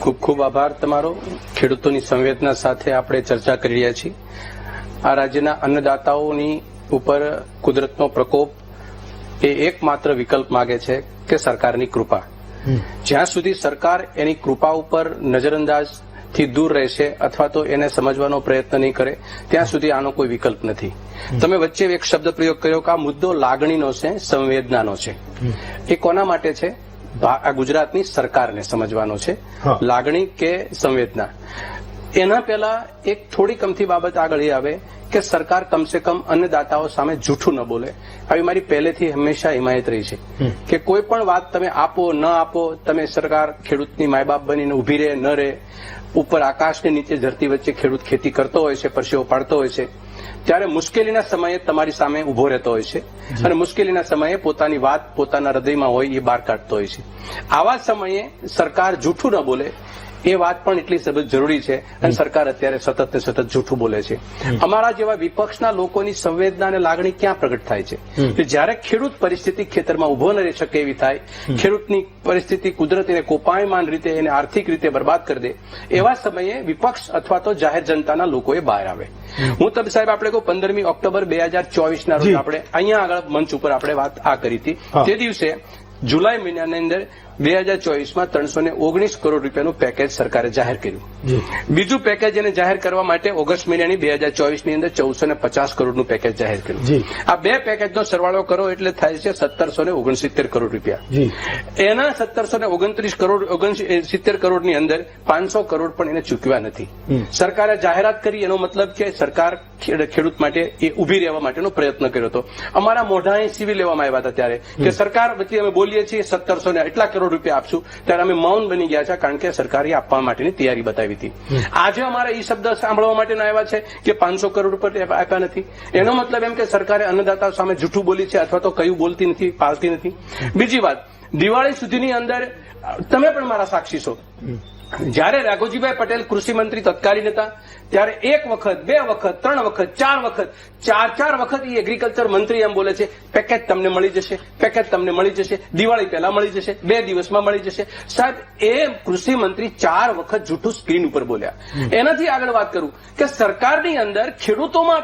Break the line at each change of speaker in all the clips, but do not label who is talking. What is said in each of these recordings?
ખૂબ ખૂબ આભાર તમારો. ખેડૂતોની સંવેદના સાથે આપણે ચર્ચા કરી રહ્યા છીએ. આ રાજ્યના અન્નદાતાઓની ઉપર કુદરતનો પ્રકોપ એ એકમાત્ર વિકલ્પ માગે છે કે સરકારની કૃપા. જ્યાં સુધી સરકાર એની કૃપા ઉપર નજરઅંદાજથી દૂર રહેશે અથવા તો એને સમજવાનો પ્રયત્ન નહીં કરે ત્યાં સુધી આનો કોઈ વિકલ્પ નથી. તમે વચ્ચે એક શબ્દ પ્રયોગ કર્યો કે આ મુદ્દો લાગણીનો છે સંવેદનાનો છે. એ કોના માટે છે? ગુજરાતની સરકારને સમજવાનો છે. લાગણી કે સંવેદના. એના પહેલા એક થોડી કમથી બાબત આગળ એ આવે કે સરકાર કમસે કમ અન્નદાતાઓ સામે જૂઠું ન બોલે. આવી મારી પહેલેથી હંમેશા હિમાયત રહી છે. કે કોઈ પણ વાત તમે આપો ન આપો તમે સરકાર ખેડૂતની માયબાપ બનીને ઊભી રહે ન રહે ઉપર આકાશની નીચે ધરતી વચ્ચે ખેડૂત ખેતી કરતો હોય છે પરસેવો પાડતો હોય છે ત્યારે મુશ્કેલીના સમયે તમારી સામે ઊભો રહેતો હોય છે અને મુશ્કેલીના સમયે પોતાની વાત પોતાના હૃદયમાં હોય એ બહાર કાઢતો હોય છે. આવા સમયે સરકાર જૂઠું ન બોલે એ વાત પણ એટલી જરૂરી છે અને સરકાર અત્યારે સતત ને સતત જૂઠું બોલે છે. અમારા જેવા વિપક્ષના લોકોની સંવેદના અને લાગણી ક્યાં પ્રગટ થાય છે? કે જ્યારે ખેડૂત પરિસ્થિતિ ખેતરમાં ઊભો ન રહી શકે એવી થાય ખેડૂતની પરિસ્થિતિ કુદરત એને કોપાયમાન રીતે એને આર્થિક રીતે બરબાદ કરી દે એવા સમયે વિપક્ષ અથવા તો જાહેર જનતાના લોકોએ બહાર આવે. હું તમે સાહેબ આપણે કહું પંદરમી ઓક્ટોબર બે હજાર ચોવીસના રોજ. આપણે અહીંયા આગળ મંચ ઉપર આપણે વાત આ કરી હતી. તે દિવસે જુલાઈ મહિનાની અંદર બે હજાર ચોવીસમાં ત્રણસો ને ઓગણીસ કરોડ રૂપિયાનું પેકેજ સરકારે જાહેર કર્યું. બીજું પેકેજ એને જાહેર કરવા માટે ઓગસ્ટ મહિનાની બે હજાર ચોવીસની અંદર ચૌદસો ને પચાસ કરોડનું પેકેજ જાહેર કર્યું. આ બે પેકેજનો સરવાળો કરો એટલે થાય છે સત્તરસો ને ઓગણસિત્તેર કરોડ રૂપિયા. એના સત્તરસો ને ઓગણત્રીસ કરોડ ઓગણસિત્તેર કરોડની અંદર પાંચસો કરોડ પણ એને ચૂકવ્યા નથી. સરકારે જાહેરાત કરી એનો મતલબ કે સરકાર ખેડૂત માટે એ ઊભી રહેવા માટેનો પ્રયત્ન કર્યો હતો. અમારા મોઢાએ સીવી લેવામાં આવ્યા હતા ત્યારે કે સરકાર વચ્ચે અમે બોલીએ છીએ સત્તરસો ને એટલા કરોડ રૂપિયા આપશું. ત્યારે અમે મૌન બની ગયા છે કારણ કે સરકારે આપવા માટેની તૈયારી બતાવી હતી. આજે અમારે એ શબ્દ સાંભળવા માટે આવ્યા છે કે પાંચસો કરોડ રૂપિયા આપ્યા નથી. એનો મતલબ એમ કે સરકારે અન્નદાતાઓ સામે જૂઠું બોલી છે અથવા તો કયું બોલતી નથી પાલતી નથી. બીજી વાત દિવાળી સુધીની અંદર તમે પણ મારા સાક્ષી છો. જ્યારે રાઘોજીભાઈ પટેલ કૃષિ મંત્રી તત્કાલીન હતા ત્યારે એક વખત બે વખત ત્રણ વખત ચાર વખત ચાર ચાર વખત એ એગ્રીકલ્ચર મંત્રી એમ બોલે છે પેકેજ તમને મળી જશે પેકેજ તમને મળી જશે દિવાળી પહેલા મળી જશે બે દિવસમાં મળી જશે. સાહેબ એ કૃષિ મંત્રી ચાર વખત જૂઠું સ્ક્રીન ઉપર બોલ્યા. એનાથી આગળ વાત કરું કે સરકારની અંદર ખેડૂતોમાં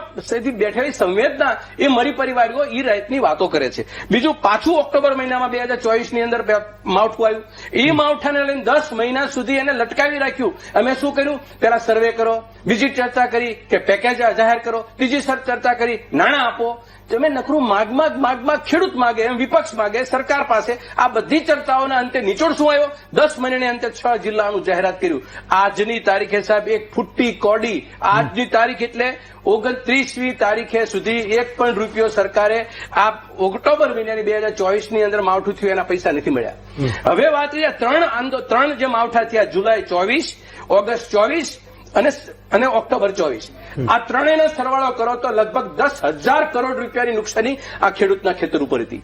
બેઠેલી સંવેદના એ મરી પરિવારો એ રાતની વાતો કરે છે. બીજું પાછું ઓક્ટોબર મહિનામાં બે હજાર ચોવીસની અંદર માવઠું આવ્યું. એ માવઠાને લઈને દસ મહિના સુધી એને લટકાવી રાખ્યું. અમે શું કર્યું? પેલા સર્વે કરો. બીજી ચર્ચા કરી કે પેકેજ જાહેર કરો. ત્રીજી સર ચર્ચા કરી નાણાં આપો. તમે નકરું માગમાં જ માગ માગ ખેડૂત માગે એમ વિપક્ષ માગે સરકાર પાસે. આ બધી ચર્ચાઓના અંતે નિચોડ શું આવ્યો? દસ મહિનાની અંતે છ જિલ્લાનું જાહેરાત કર્યું. આજની તારીખે સાહેબ એક ફૂટી કોડી. આજની તારીખ એટલે ઓગણત્રીસમી તારીખે સુધી એક પણ રૂપિયો સરકારે આ ઓક્ટોબર મહિનાની બે હજાર ચોવીસની અંદર માવઠું થયું એના પૈસા નથી મળ્યા. હવે વાત એ ત્રણ આંદો ત્રણ જે માવઠા થયા જુલાઈ ચોવીસ ઓગસ્ટ ચોવીસ અને અને ઓક્ટોબર ચોવીસ. આ ત્રણેયનો સરવાળો કરો તો લગભગ દસ હજાર કરોડ રૂપિયાની નુકસાની આ ખેડૂતના ખેતર ઉપર હતી.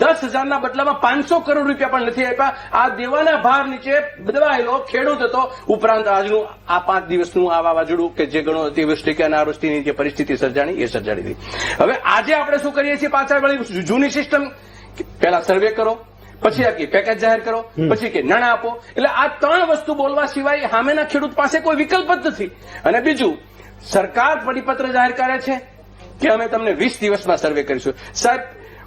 દસ હજારના બદલામાં પાંચસો કરોડ રૂપિયા પણ નથી આપ્યા. આ દેવાના ભાર નીચે દબાયેલો ખેડૂત હતો. ઉપરાંત આજનું આ પાંચ દિવસનું આ વાવાઝોડું કે જે ગણો અતિવૃષ્ટિ કે અનાવૃષ્ટિની જે પરિસ્થિતિ સર્જાણી એ સર્જાણી હતી. હવે આજે આપણે શું કરીએ છીએ પાછળ વળી જૂની સિસ્ટમ પહેલા સર્વે કરો. પછી આ કે પેકેજ જાહેર કરો પછી કે નાણાં આપો. એટલે આ ત્રણ વસ્તુ બોલવા સિવાય સામેના ખેડૂત પાસે કોઈ વિકલ્પ જ નથી. અને બીજું સરકાર પરિપત્ર જાહેર કરે છે કે અમે તમને વીસ દિવસમાં સર્વે કરીશું. સાહેબ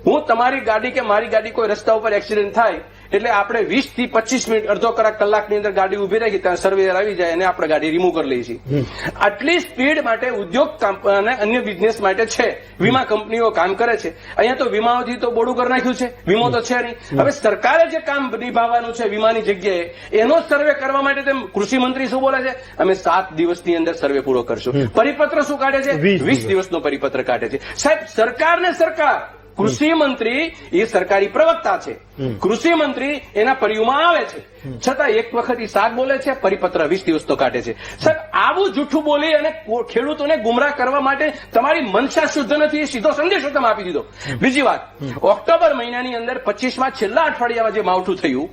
હું તમારી ગાડી કે મારી ગાડી કોઈ રસ્તા ઉપર એક્સિડન્ટ થાય એટલે આપણે વીસથી પચીસ મિનિટ અડધો કલાક કલાકની અંદર ગાડી ઊભી રહી ત્યાં સર્વેયર આવી જાય અને આપણે ગાડી રિમૂવ કરી લઈએ છીએ. આટલી સ્પીડ માટે ઉદ્યોગ અને અન્ય બિઝનેસ માટે છે. વીમા કંપનીઓ કામ કરે છે. અહીંયા તો વીમાઓથી તો બોડું કરી નાખ્યું છે. વીમો તો છે નહીં. હવે સરકારે જે કામ નિભાવવાનું છે વીમાની જગ્યાએ એનો સર્વે કરવા માટે તેમ કૃષિ મંત્રી શું બોલે છે? અમે સાત દિવસની અંદર સર્વે પૂરો કરશું. પરિપત્ર શું કાઢે છે?
વીસ
વીસ
દિવસ.
દિવસનો પરિપત્ર કાઢે છે. સાહેબ સરકાર ને સરકાર કૃષિ મંત્રી એ સરકારી પ્રવક્તા છે. કૃષિ મંત્રી એના પરિયુમાં આવે છે. છતાં એક વખત એ સાગ બોલે છે પરિપત્ર વીસ દિવસ તો કાઢે છે. સર આવું જૂઠું બોલી અને ખેડૂતોને ગુમરાહ કરવા માટે તમારી મનસા શુદ્ધ નથી એ સીધો સંદેશો તમે આપી દીધો. બીજી વાત ઓક્ટોબર મહિનાની અંદર પચીસમાં છેલ્લા અઠવાડિયામાં જે માવઠું થયું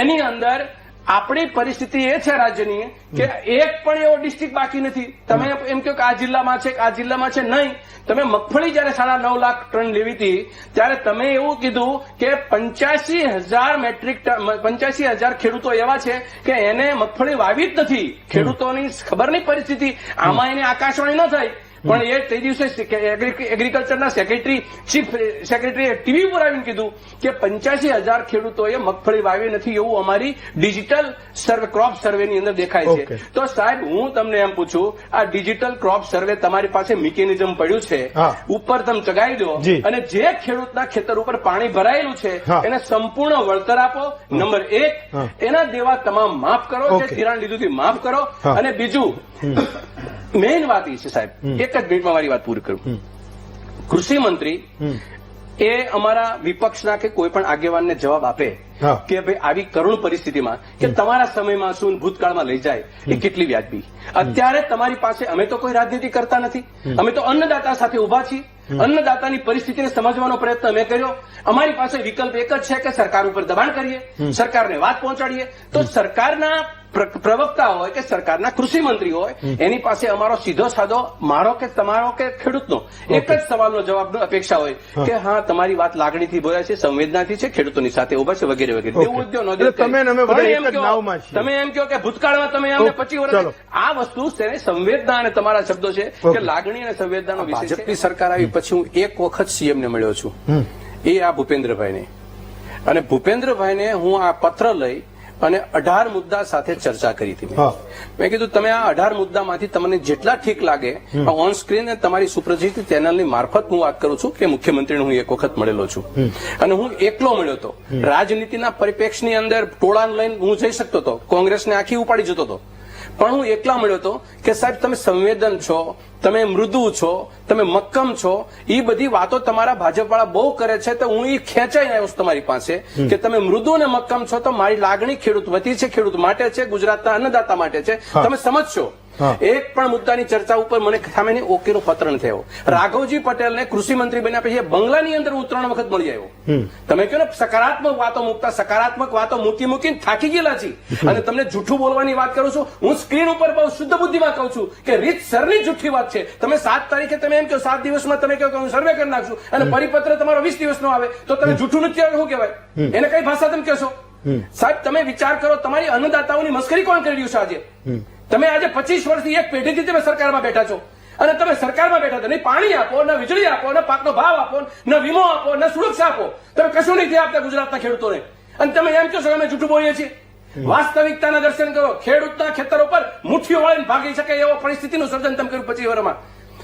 એની અંદર આપણી પરિસ્થિતિ એ છે રાજ્યની કે એક પણ એવો ડિસ્ટ્રિક્ટ બાકી નથી. તમે એમ કહો કે આ જિલ્લામાં છે કે આ જિલ્લામાં છે? નહીં. તમે મગફળી જયારે સાડા નવ લાખ ટન લેવી હતી ત્યારે તમે એવું કીધું કે પંચ્યાસી હજાર મેટ્રિક ટન પંચ્યાસી હજાર ખેડૂતો એવા છે કે એને મગફળી વાવી જ નથી. ખેડૂતોની ખબર નહીં પરિસ્થિતિ આમાં એને આકાશવાણી ન થાય. પણ એ તે દિવસે એગ્રી- એગ્રીકલ્ચરના સેક્રેટરી ચીફ સેક્રેટરીએ ટીવી પર આવીને કીધું કે પંચ્યાસી હજાર ખેડૂતોએ મગફળી વાવી નથી એવું અમારી ડિજિટલ સર્વે ક્રોપ સર્વેની અંદર દેખાય છે. તો સાહેબ હું તમને એમ પૂછું આ ડિજિટલ ક્રોપ સર્વે તમારી પાસે મિકેનિઝમ પડ્યું છે? ઉપર તમે ચગાવી દો. અને જે ખેડૂતના ખેતર ઉપર પાણી ભરાયેલું છે એને સંપૂર્ણ વળતર આપો. નંબર એક એના દેવા તમામ માફ કરો. જે. ધિરાણ લીધું માફ કરો. અને બીજું મેઇન વાત એ છે સાહેબ. એક જ મિનિટમાં મારી વાત પૂરી કરું. કૃષિ મંત્રી એ અમારા વિપક્ષના કે કોઈ પણ આગેવાનને જવાબ આપે કે ભાઈ આવી કરુણ પરિસ્થિતિમાં કે તમારા સમયમાં શું ભૂતકાળમાં લઈ જાય એ કેટલી વ્યાજબી. અત્યારે તમારી પાસે અમે તો કોઈ રાજનીતિ કરતા નથી. અમે તો અન્નદાતા સાથે ઊભા છીએ. અન્નદાતાની પરિસ્થિતિને સમજવાનો પ્રયત્ન અમે કર્યો. અમારી પાસે વિકલ્પ એક જ છે કે સરકાર ઉપર દબાણ કરીએ સરકારને વાત પહોંચાડીએ. તો સરકારના પ્રવક્તા હોય કે સરકારના કૃષિ મંત્રી હોય એની પાસે અમારો સીધો સાધો મારો કે તમારો કે ખેડૂતનો એક જ સવાલનો જવાબનો અપેક્ષા હોય કે હા તમારી વાત લાગણીથી બોલાય છે સંવેદનાથી છે ખેડૂતોની સાથે ઊભા છે વગેરે વગેરે.
એટલે તમે
એમ કહો- તમે એમ કહો કે ભૂતકાળમાં તમે અમને પચીસ વર્ષ આ વસ્તુ તેને સંવેદના અને તમારા શબ્દો છે કે લાગણી અને સંવેદનાનો વિષય ભાજપની સરકાર આવી પછી હું એક વખત સીએમને મળ્યો છું. એ આ ભૂપેન્દ્રભાઈને. અને ભૂપેન્દ્રભાઈને હું આ પત્ર લઈ અને અઢાર મુદ્દા સાથે ચર્ચા કરી હતી મેં. કીધું તમે આ અઢાર મુદ્દામાંથી તમને જેટલા ઠીક લાગે ઓન સ્ક્રીન તમારી સુપ્રસિદ્ધ ચેનલની મારફત હું વાત કરું છું કે મુખ્યમંત્રીને હું એક વખત મળેલો છું. અને હું એકલો મળ્યો હતો. રાજનીતિના પરિપ્રેક્ષની અંદર ટોળાને લઈને હું જઈ શકતો હતો. કોંગ્રેસને આખી ઉપાડી જતો હતો. પણ હું એકલા મળ્યો હતો કે સાહેબ તમે સંવેદન છો તમે મૃદુ છો તમે મક્કમ છો એ બધી વાતો તમારા ભાજપ વાળા બહુ કરે છે તો હું એ ખેંચાઈ આવ્યો છું તમારી પાસે કે તમે મૃદુ અને મક્કમ છો તો મારી લાગણી ખેડૂત વતી છે ખેડૂત માટે છે ગુજરાતના અન્નદાતા માટે છે. તમે સમજશો. એક પણ મુદ્દાની ચર્ચા ઉપર મને સામેની ઓકેનો પત્ર નથી આવ્યો. રાઘવજી પટેલને કૃષિ મંત્રી બન્યા પછી બંગલાની અંદર હું ત્રણ વખત મળી આવ્યો. તમે કહો ને સકારાત્મક વાતો મૂકતા સકારાત્મક વાતો મૂકી મૂકીને થાકી ગયેલા છે અને તમને જૂઠું બોલવાની વાત કરું છું હું સ્ક્રીન ઉપર બહુ શુદ્ધ બુદ્ધિમાં કહું છું કે રીત સરની જૂઠી વાત છે. તમે સાત તારીખે તમે એમ કહો સાત દિવસમાં તમે કહો કે હું સર્વે કરી નાખશું અને પરિપત્ર તમારો વીસ દિવસનો આવે તો તમે જૂઠું નથી આવે શું કહેવાય? એને કઈ ભાષા તમે કહેશો? સાહેબ તમે વિચાર કરો તમારી અન્નદાતાઓની મસ્કરી કોણ કરી રહ્યું છે આજે? તમે આજે પચીસ વર્ષથી એક પેઢીથી તમે સરકારમાં બેઠા છો. અને તમે સરકારમાં બેઠા છો. નહીં પાણી આપો ને વીજળી આપો ને પાકનો ભાવ આપો ને વીમો આપો ને સુરક્ષા આપો. તમે કશું નથી આપતા ગુજરાતના ખેડૂતોને. અને તમે એમ કહો છો અમે જૂઠું બોલીએ છીએ. વાસ્તવિકતાના દર્શન કરો. ખેડૂતના ખેતરો પર મુઠ્ઠીઓ વાળીને ભાગી શકે એવો પરિસ્થિતિનું સર્જન તમે કર્યું પચીસ વર્ષમાં.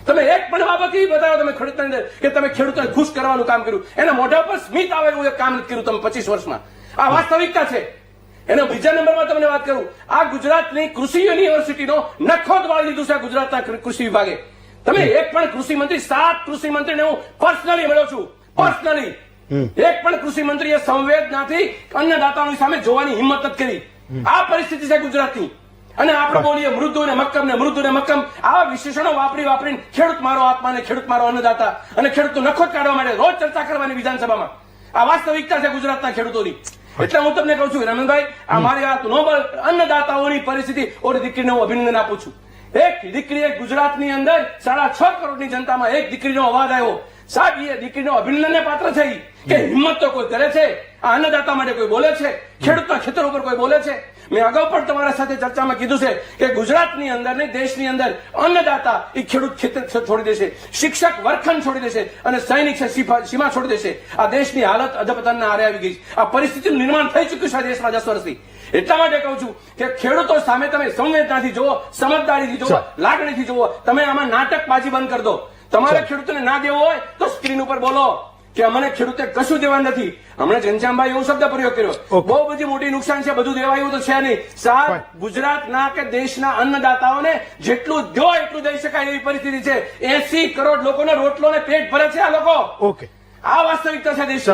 તમે એક પણ બાબત એવી બતાવો તમે ખેડૂતની અંદર કે તમે ખેડૂતોને ખુશ કરવાનું કામ કર્યું. એના મોઢા પર સ્મિત આવે એવું એક કામ નથી કર્યું તમે પચીસ વર્ષમાં. આ વાસ્તવિકતા છે. એનો બીજા નંબરમાં તમને વાત કરું. આ ગુજરાતની કૃષિ યુનિવર્સિટીનો નખો વાળી લીધું છે ગુજરાતના કૃષિ વિભાગે. તમે એક પણ કૃષિ મંત્રી સાત કૃષિ મંત્રીને હું પર્સનલી મળ્યો છું. પર્સનલી એક પણ કૃષિ મંત્રીએ સંવેદનાથી અન્નદાતાઓની સામે જોવાની હિંમત નથી કરી. આ પરિસ્થિતિ છે ગુજરાતની. અને આપણે બોલીએ મૃદુ ને મક્કમ ને મૃદુ ને મક્કમ. આવા વિશેષણો વાપરી વાપરીને ખેડૂત મારો આત્મા ને ખેડૂત મારો અન્નદાતા અને ખેડૂતો નખો કાઢવા માટે રોજ ચર્ચા કરવાની વિધાનસભામાં. આ વાસ્તવિકતા છે ગુજરાતના ખેડૂતોની. એટલે હું તમને કહું છું રમણભાઈ આ મારી આ નોબલ અન્નદાતાઓની પરિસ્થિતિ ઓરી દીકરીને હું અભિનંદન આપું છું એક દીકરી એક ગુજરાતની અંદર સાડા છ કરોડની જનતામાં એક દીકરીનો અવાજ આવ્યો સાહેબ, એ દીકરીનો અભિનંદનને પાત્ર છે ઈ. કે હિંમત તો કોઈ કરે છે આ અન્નદાતા માટે કોઈ બોલે છે ખેડૂતના ખેતર ઉપર કોઈ બોલે છે. મેં અગાઉ પણ તમારા સાથે ચર્ચામાં કીધું છે કે ગુજરાતની અંદર ને દેશની અંદર અન્નદાતા એ ખેડૂત ખેતર છોડી દેશે શિક્ષક વર્ખન છોડી દેશે અને સૈનિક છે સીમા છોડી દેશે. આ દેશની હાલત અધપતનના આરે આવી ગઈ છે. આ પરિસ્થિતિનું નિર્માણ થઈ ચુક્યું છે આ દેશમાં દસ વર્ષથી. એટલા માટે કહું છું કે ખેડૂતો સામે તમે સંવેદનાથી જુઓ સમજદારીથી જુઓ લાગણીથી જુઓ. તમે આમાં નાટકબાજી બંધ કરી દો. તમારે ખેડૂતોને ના દેવો હોય તો સ્ક્રીન ઉપર બોલો. કે અમને ખેડૂતે કશું દેવા નથી. હમણાં ઘનશ્યામભાઈ એવો શબ્દ પ્રયોગ કર્યો. બહુ બધી મોટી નુકસાન છે બધું દેવાયું તો છે નહીં. સાહેબ. ગુજરાતના કે દેશના અન્નદાતાઓને જેટલું દો એટલું દઈ શકાય એવી પરિસ્થિતિ છે. એસી કરોડ લોકોને રોટલો ને પેટ ભરે છે આ લોકો.
ઓકે.
આ વાસ્તવિકતા છે
દેશ